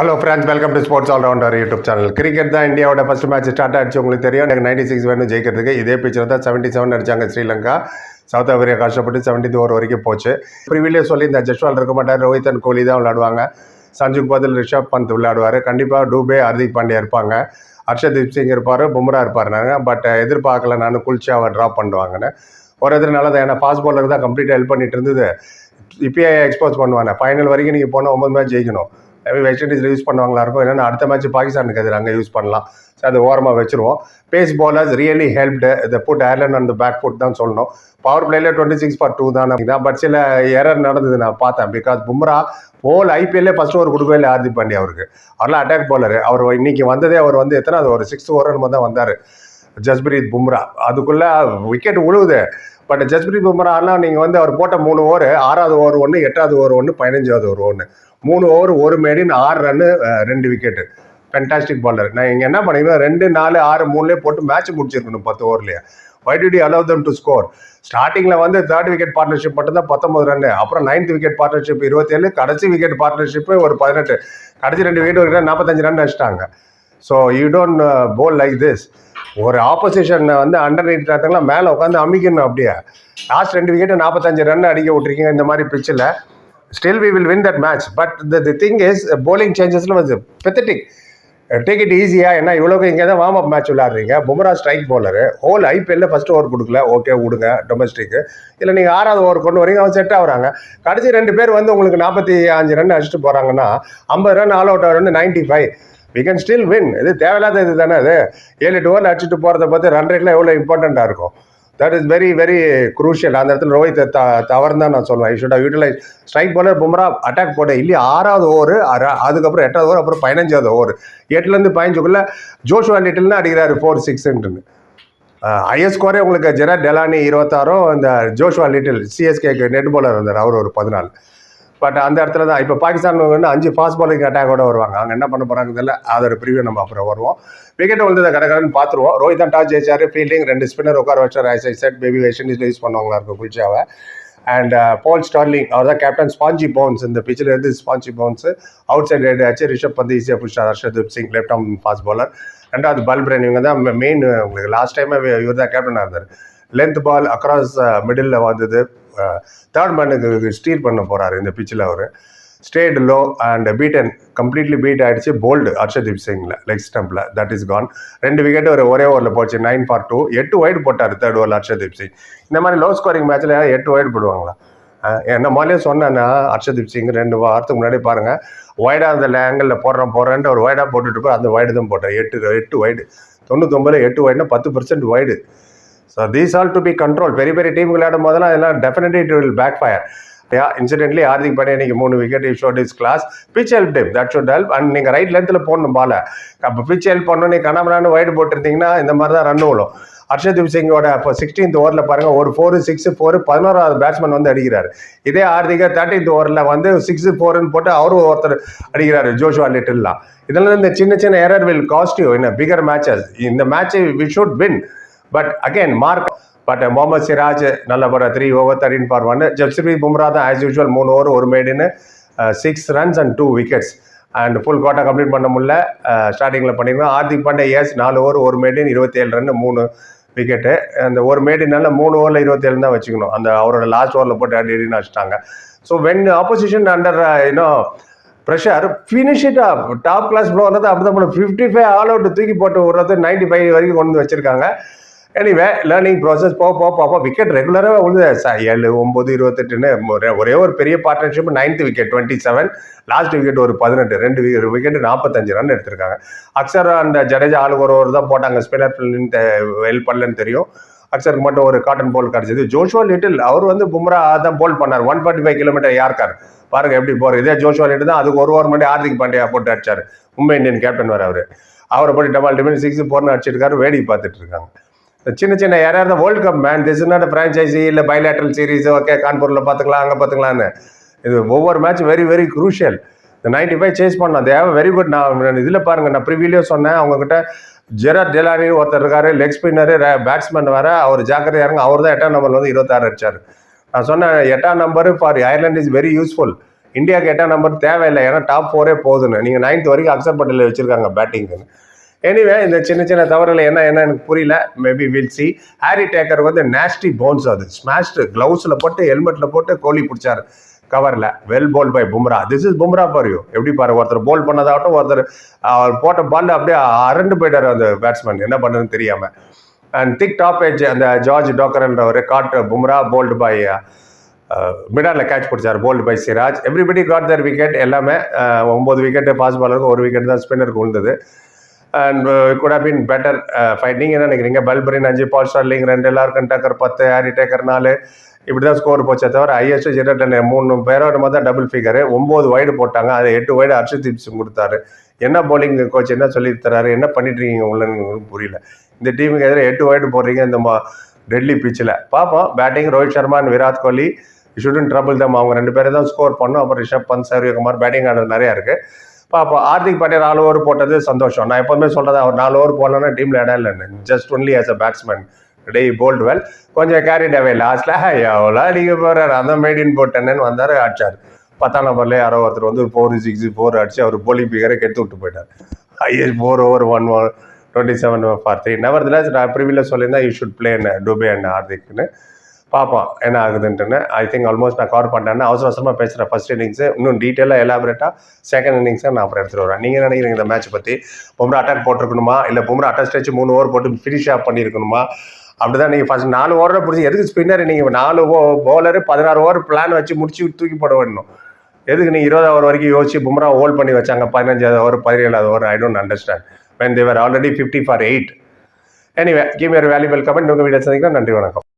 Hello friends welcome to Sports Allrounder YouTube channel cricket தான் இந்தியாவோட first match start ஆச்சு உங்களுக்கு தெரியும். எனக்கு நைன்டி சிக்ஸ் வேணும் ஜெயிக்கிறதுக்கு இதே பிச்சர் தான் செவன்ட்டி செவன் அடிச்சாங்க ஸ்ரீலங்கா. சவுத் ஆஃப்ரிக்கா கஷ்டப்பட்டு செவன்டி ஓவர் வரைக்கும் போச்சு. ப்ரிவிலியே சொல்லி இந்த ஜஸ்வால் இருக்க மாட்டார். ரோஹித் அண்ட் கோலி தான் விளையாடுவாங்க. சஞ்சுக்கு பதில் ரிஷப் பந்த் விளையாடுவார். கண்டிப்பாக டூபே ஹர்திக் பாண்டியா இருப்பாங்க. ஹர்ஷதீப் சிங் இருப்பார் பும்ரா இருப்பார். நாங்கள் பட் எதிர்பார்க்கல நான் குல்ச்சாவை ட்ராப் பண்ணுவாங்கன்னு. ஒரு எதிர் தான் ஏன்னா ஃபாஸ்ட் பாலருக்கு தான் கம்ப்ளீட்டாக ஹெல்ப் பண்ணிட்டு இருந்தது. இப்பயே எக்ஸ்போஸ் பண்ணுவாங்க ஃபைனல் வரைக்கும் நீங்கள் போனால் ஒம்பது மேட்ச் ஜெயிக்கணும். வெஸ்ட் இண்டீஸில் யூஸ் பண்ணுவாங்களா இருக்கும்? இல்லைன்னா அடுத்த மேட்ச் பாகிஸ்தானுக்கு எதிராக அங்கே யூஸ் பண்ணலாம். ஸோ அது ஓரமாக வச்சுருவோம். பேஸ் பாலர்ஸ் ரியலி ஹெல்ப்டு இந்த புட் ஏர்லண்ட் அந்த பேக் ஃபுட் தான் சொல்லணும். பவர் பிளேல டுவெண்ட்டி சிக்ஸ் ஃபார் டூ தான். பட் சில எரர் நடந்தது நான் பார்த்தேன். பிகாஸ் பும்ரா ஹோல் ஐபிஎல்லே ஃபர்ஸ்ட் ஓவர் கொடுக்கவே இல்லை ஹார்திக் பாண்டியா அவருக்கு. அவரெல்லாம் அட்டாக் பாலர் அவர் இன்னைக்கு வந்ததே அவர் வந்து எத்தனை அது ஒரு சிக்ஸ் ஓவர் நம்ம தான் வந்தார். ஜஸ்பிரீத் பும்ரா அதுக்குள்ளே விக்கெட் உழுவுது. பட் ஜஸ்பிரீத் ஆனால் நீங்கள் வந்து அவர் போட்ட மூணு ஓவர் ஆறாவது ஓவர் ஒன்று எட்டாவது ஓவர் ஒன்று பதினஞ்சாவது ஓவர் ஒன்று மூணு ஓவர் ஒரு மேடின் ஆறு ரன்னு ரெண்டு விக்கெட்டு ஃபென்டாஸ்டிக் பாலர் நான் இங்கே என்ன பண்ணிக்கணும் ரெண்டு நாலு ஆறு மூணுலேயே போட்டு மேட்ச் முடிச்சிருக்கணும் பத்து ஓவர்லேயே. Why did you allow them to score ஸ்டார்டிங்கில் வந்து தேர்ட் விக்கெட் பார்ட்னர்ஷிப் மட்டும் தான் பத்தொம்பது ரன்னு அப்புறம் நைன்த் விக்கெட் பார்ட்னர்ஷிப் இருபத்தேழு கடைசி விக்கெட் பார்ட்னர்ஷிப்பு ஒரு பதினெட்டு. கடைசி ரெண்டு விக்கெட் வரைக்கும் நாற்பத்தஞ்சு ரன் அடிச்சிட்டாங்க. So you don't bowl like this ஒரு ஆப்போசிஷன் வந்து அண்டர் நைட் ரத்தங்களாம் மேலே உட்காந்து அமிக்கணும் அப்படியே. லாஸ்ட் ரெண்டு விக்கெட்டு நாற்பத்தஞ்சு ரன் அடிக்க விட்ருக்கீங்க இந்த மாதிரி பிச்சில் still we will win that match but the the thing is bowling சேஞ்சஸ்ல வந்து பெத்தட்டிக் டேக் இட் ஈஸியாக ஏன்னா இவ்வளோக்கு இங்கே தான் வார்ம் அப் மேட்ச் விளாட்றீங்க பும்ரா ஸ்ட்ரைக் போலரு ஹோல் ஐபிஎல்ல ஃபஸ்ட் ஓவர் கொடுக்கல. ஓகே விடுங்க டொமஸ்டிக்கு இல்லை நீங்கள் ஆறாவது ஓவர் கொண்டு வரீங்க அவன் செட் ஆகுறாங்க. கடைசி ரெண்டு பேர் வந்து உங்களுக்கு நாற்பத்தி அஞ்சு ரன் அடிச்சுட்டு போகிறாங்கன்னா ஐம்பது ரன் ஆல் அவுட் ஆவர் வந்து ninety five we can still win இது தேவையில்லாத இது தானே அது? ஏழு எட்டு ஓவர் அடிச்சுட்டு போகிறத பார்த்து ரன் ரேட்லாம் எவ்வளோ இம்பார்ட்டண்ட்டாக இருக்கும்? That is very very crucial அந்த இடத்துல ரோஹித் த தவறு தான் நான் சொல்லுவேன் should utilise strike bowler Bumrah attack போட இல்லையா ஆறாவது ஓவர் அதுக்கப்புறம் எட்டாவது ஓவர் அப்புறம் பதினஞ்சாவது ஓவர் எட்டுலேருந்து பதினஞ்சுக்குள்ள ஜோஷுவா லிட்டில்னு அடிக்கிறாரு ஃபோர் சிக்ஸ்ன்ட்டுன்னு ஹையஸ்ட் ஸ்கோரே உங்களுக்கு ஜெராட் டெலானி இருபத்தாறும் இந்த ஜோஷுவா லிட்டில் சிஎஸ்கேக்கு நெட் பாலர் இருந்தார் அவர் ஒரு பதினாலு. பட் அந்த இடத்துல தான் இப்போ பாகிஸ்தான் வந்து அஞ்சு ஃபாஸ்ட் பாலிங் அட்டாக்கோட வருவாங்க. அங்கே என்ன பண்ண போகிறாங்க தெரியல. அதோட பிரிவியூ நம்ம அப்புறம் வருவோம். விக்கெட் வந்து கடற்கடன்னு பார்த்துருவோம். ரோஹித் தான் டாஸ் ஜெயிச்சார் ஃபீல்டிங் ரெண்டு ஸ்பின்னர் உட்கார வச்சார். As I said maybe waste use பண்ணுவாங்களா இருக்கும் குல்ச்சாவை அண்ட் பால் ஸ்டார்லிங் அவர் தான் கேப்டன் ஸ்பாஞ்சி பவுன்ஸ் இந்த பிச்சில் இருந்து spongy bounce outside ride ஆச்சு. ரிஷப் பந்து ஈஸியாக பிடிச்சார் Harshdeep Singh left arm fast bowler ரெண்டாவது பல்பிரன் இவங்க தான் மெயின் உங்களுக்கு லாஸ்ட் டைமே இவர் தான் கேப்டனாக இருந்தார். லென்த் பால் அக்ராஸ் மிடில் வந்தது. தேர்ட் மேனுக்கு ஸ்டீல் பண்ண போகிறாரு இந்த பிச்சில் அவர். Stayed low and beaten completely beat ஆகிடுச்சு போல்டு ஹர்ஷதீப் சிங்கில் லெக் ஸ்டம்பில் தட் இஸ் கான் ரெண்டு விக்கெட் ஒரு ஒரே ஓவரில் போச்சு. நைன் ஃபார் டூ எட்டு ஒயிட் போட்டார் தேர்ட் ஓவரில் ஹர்ஷதீப் சிங் இந்த மாதிரி லோ ஸ்கோரிங் மேட்ச்சில் எட்டு ஒயிட் போடுவாங்களா? என்ன மாதிரியே சொன்னேன்னா ஹர்ஷதீப் சிங் ரெண்டு வாரத்துக்கு முன்னாடி பாருங்கள் ஒய்டாக அந்த ஆங்கிளில் போடுறோம் போடுறேன்ட்டு ஒரு ஒய்டாக போட்டுட்டு போய் அந்த ஒய்டு தான் போட்டேன் எட்டு எட்டு ஒய்டு தொண்ணூத்தொம்பதில் எட்டு ஒய்டுனா பத்து percent wide so these all to be control பெரிய பெரிய டீம் விளையாடும் போதெல்லாம் அதெல்லாம் definitely it will backfire yeah incidentally Hardik Pandya இன்னைக்கு மூணு wicket is shot is class pitch help did that should help and நீங்கள் ரைட் லென்த்தில் போடணும் பால அப்போ பிச் ஹெல்ப் பண்ணணும் நீ கனமரான்னு ஒயிட் போட்டிருந்தீங்கன்னா இந்த மாதிரி தான் ரன் விழும் ஹர்ஷதீப் சிங்கோட இப்போ சிக்ஸ்டீன்த் ஓவரில் பாருங்கள் ஒரு ஃபோர் சிக்ஸ் ஃபோர் பதினோராவது பேட்ஸ்மேன் வந்து அடிக்கிறார். இதே ஹார்திகா தேர்ட்டீன்த் ஓவரில் வந்து சிக்ஸ் ஃபோர்னு போட்டு அவரும் ஒருத்தர் அடிக்கிறார் ஜோஷுவா லிட்டில்லாம் இதெல்லாம் இந்த சின்ன சின்ன error will cost you in bigger matches இந்த மேட்சை we should win but again mark but Mohammed Siraj நல்ல போகிற three over thirteen for one ஜப்சிபி Bumrah தான் ஆஸ் யூஷுவல் மூணு ஓவர் ஒரு மேடின்னு six runs and two wickets and full கோட்டை complete பண்ண முடியல. ஸ்டார்டிங்கில் பண்ணிருக்கோம் ஹார்திக் பாண்டே எஸ் நாலு ஓவர் ஒரு மேடின் இருபத்தேழு ரன் மூணு விக்கெட்டு அந்த ஒரு மேடினால மூணு ஓவரில் இருபத்தேழு தான் வச்சுக்கணும். அந்த அவரோட லாஸ்ட் ஓவரில் போட்டு அடி அடின்னு வச்சுட்டாங்க so when opposition under you know pressure finish it up top class blow வர்றது அப்படி தான் ஃபிஃப்டி ஃபைவ் ஆல் அவுட் தூக்கி போட்டு விடுறது நைன்டி ஃபைவ் வரைக்கும் கொண்டு வந்து வச்சுருக்காங்க. எனிவே லேர்னிங் ப்ராசஸ் போக போக போக விக்கெட் ரெகுலராக வந்து சார் ஏழு ஒம்பது இருபத்தெட்டுன்னு ஒரே ஒரே ஒரு பெரிய partnership ninth wicket twenty seven last wicket ஒரு பதினெட்டு ரெண்டு விக்கெட் நாற்பத்தஞ்சு ரன் எடுத்திருக்காங்க. அக்ஷர் அண்ட் ஜடேஜா ஆளுக்கு ஒரு ஓவர் தான் போட்டாங்க. ஸ்பின்னர் ஹெல்ப் பண்ணலன்னு தெரியும். அக்ஷருக்கு மட்டும் ஒரு காட்டன் பால் கிடச்சிது. ஜோஷுவா லிட்டில் அவர் வந்து பும்ரா தான் போல் பண்ணார். One forty five kilometre yorker பாருங்க எப்படி போகிறது இதே ஜோஷுவா லிட்டில் தான் அதுக்கு ஒரு ஓவர் மட்டும் ஹார்திக் பாண்டியா போட்டு அடிச்சார். மும்பை இந்தியன் கேப்டன் வர அவர். அவரை போட்டு டபால் டிமின் சிக்ஸ் போர்னு அடிச்சிருக்காரு. வேடிக்கை பார்த்துட்டு இருக்காங்க. இந்த சின்ன சின்ன யாராவது world cup man this not franchise இல்லை பைலேட்ரல் சீரீஸ் ஓகே கான்பூரில் பார்த்துக்கலாம் அங்கே பார்த்துக்கலான்னு இது ஒவ்வொரு மேட்ச் வெரி வெரி குரூஷியல் இந்த நைன்டி ஃபைவ் சேஸ் பண்ணலாம் தேவை வெரி குட் நான் இதில் பாருங்க நான் ப்ரிவியூலேயே சொன்னேன். அவங்ககிட்ட ஜெரட் டெலானி ஒருத்தர் இருக்காரு லெக் ஸ்பின்னரு பேட்ஸ்மேன் வேற அவர் ஜாக்கிரதையா இருங்க அவர் தான் எட்டாம் நம்பர் வந்து இருபத்தாறு அடிச்சார். நான் சொன்னேன் எட்டாம் number for Ireland is very useful இந்தியாவுக்கு எட்டாம் நம்பர் தேவையில்லை ஏன்னா டாப் ஃபோரே போதுன்னு. நீங்கள் நைன்த் வரைக்கும் அக்செப்ட் பட்டியலில் வச்சிருக்காங்க பேட்டிங்னு எனிவே இந்த சின்ன சின்ன தவறுல என்ன என்ன எனக்கு புரியல. Maybe will see Harry Tector வந்து நேஸ்டி போன்ஸ் அது. ஸ்மாஷ்டு க்ளவுஸில் போட்டு ஹெல்மெட்டில் போட்டு கோலி பிடிச்சாரு. கவரில் well bowl by Bumrah this is Bumrah for you எப்படி பாரு ஒருத்தர் போல் பண்ணதாகட்டும் ஒருத்தர் அவர் போட்ட பால் அப்படியே அரண்டு போயிட்டார் அந்த பேட்ஸ்மேன் என்ன பண்ணுறதுன்னு தெரியாமல் அண்ட் திக் டாப் ஏஜ் அந்த ஜார்ஜ் டோக்கர்ன்ற ஒரு காட் பும்ரா போல்டு பை மிடாலில் catch பிடிச்சார். Bowled by Siraj everybody got their wicket எல்லாமே ஒம்பது விக்கெட்டு பாஸ் பாலருக்கு ஒரு விக்கெட் தான் ஸ்பின்னருக்கு விழுந்தது. And could have been better fight நீங்கள் என்ன நினைக்கிறீங்க? பல்பரின் அஞ்சு பால் ஸ்டார்லிங் ரெண்டு எல்லாருக்கும் டக்கர் பத்து ஹாரி டேக்கர் நாலு. இப்படி தான் ஸ்கோர் போச்சே தவிர ஹையஸ்ட் ஜெனரேட்டர் மூணு பேரோட தான் டபுள் ஃபிகரு ஒம்பது வைடு போட்டாங்க. அதை எட்டு வைடு அர்ஷதீப் சிங் கொடுத்தாரு. என்ன பவுலிங் கோச் என்ன சொல்லி தராரு? என்ன பண்ணிட்டு இருக்கீங்க உள்ளன்னு புரியல. இந்த டீமுக்கு எதிராக எட்டு வைடு போடுறீங்க இந்த மா டெல்லி பிச்சில் பார்ப்போம். Batting Rohit Sharma and Virat Kohli. Shouldn't trouble them அவங்க ரெண்டு பேரும் தான் ஸ்கோர் பண்ணோம். அப்புறம் ரிஷப் பந்த் சூரியகுமார் பேட்டிங் ஆனது நிறையா இருக்குது பார்ப்போம் ஹார்திக் பட்டேல் நாலு ஓவர் போட்டது சந்தோஷம். நான் எப்பவுமே சொல்றது அவர் நாலு ஓவர் போடலன்னா டீம்ல இடம் இல்லைன்னு just only as a batsman they bowled well கொஞ்சம் கேரிட் அவே லாஸ்ட்ல எவ்வளோ அடிக்க போறாரு? அந்த மேடின் போட்டேன்னு வந்தாரு அடிச்சார். பத்தாம் நம்பர்ல யாரோ ஒருத்தர் வந்து ஃபோர் சிக்ஸ் ஃபோர் அடிச்சு அவர் போலிங் பிகரை கெடுத்து விட்டு போயிட்டார். His four over one one twenty seven for three never நான் ப்ரிவியில் சொல்லியிருந்தேன் you should play Dube and ஹார்திக்னு பார்ப்போம் என்ன ஆகுதுன்ட்டுன்னு. ஐ திங்க் ஆல்மோஸ்ட் நான் கவர் பண்ணிட்டேன் அவசர அவசரமாக பேசுகிறேன் ஃபர்ஸ்ட் இன்னிங்ஸு இன்னும் டீட்டெயிலாக எலாபரேட்டாக செகண்ட் இன்னிங்ஸை நான் அப்புறம் எடுத்துகிட்டு வரேன் நீங்கள் நினைக்கிறீங்க இந்த மேட்ச் பற்றி பும்ரா அட்டாக் போட்டிருக்கணுமா? இல்லை பும்ரா அட்டாக் ஸ்டேச்சு மூணு ஓவர் போட்டு ஃபினிஷ் ஆஃப் பண்ணியிருக்கணுமா? அப்படிதான் நீங்கள் ஃபர்ஸ்ட் நாலு ஓவரில் பிடிச்சி எதுக்கு ஸ்பின்னர் நீங்கள் நாலு ஓ பவுலரு பதினாறு ஓவர் பிளான் வச்சு முடிச்சு தூக்கி போட வேணும். எதுக்கு நீ இருபது ஓவர் வரைக்கும் யோசிச்சு பும்ரா ஹோல்ட் பண்ணி வச்சாங்க? பதினஞ்சாவது ஓவர் பதினேழாவது over I don't understand when they were already 50 for 8 anyway give valuable comment உங்கள் வீடியோ சந்திக்கிறேன் நன்றி வணக்கம்.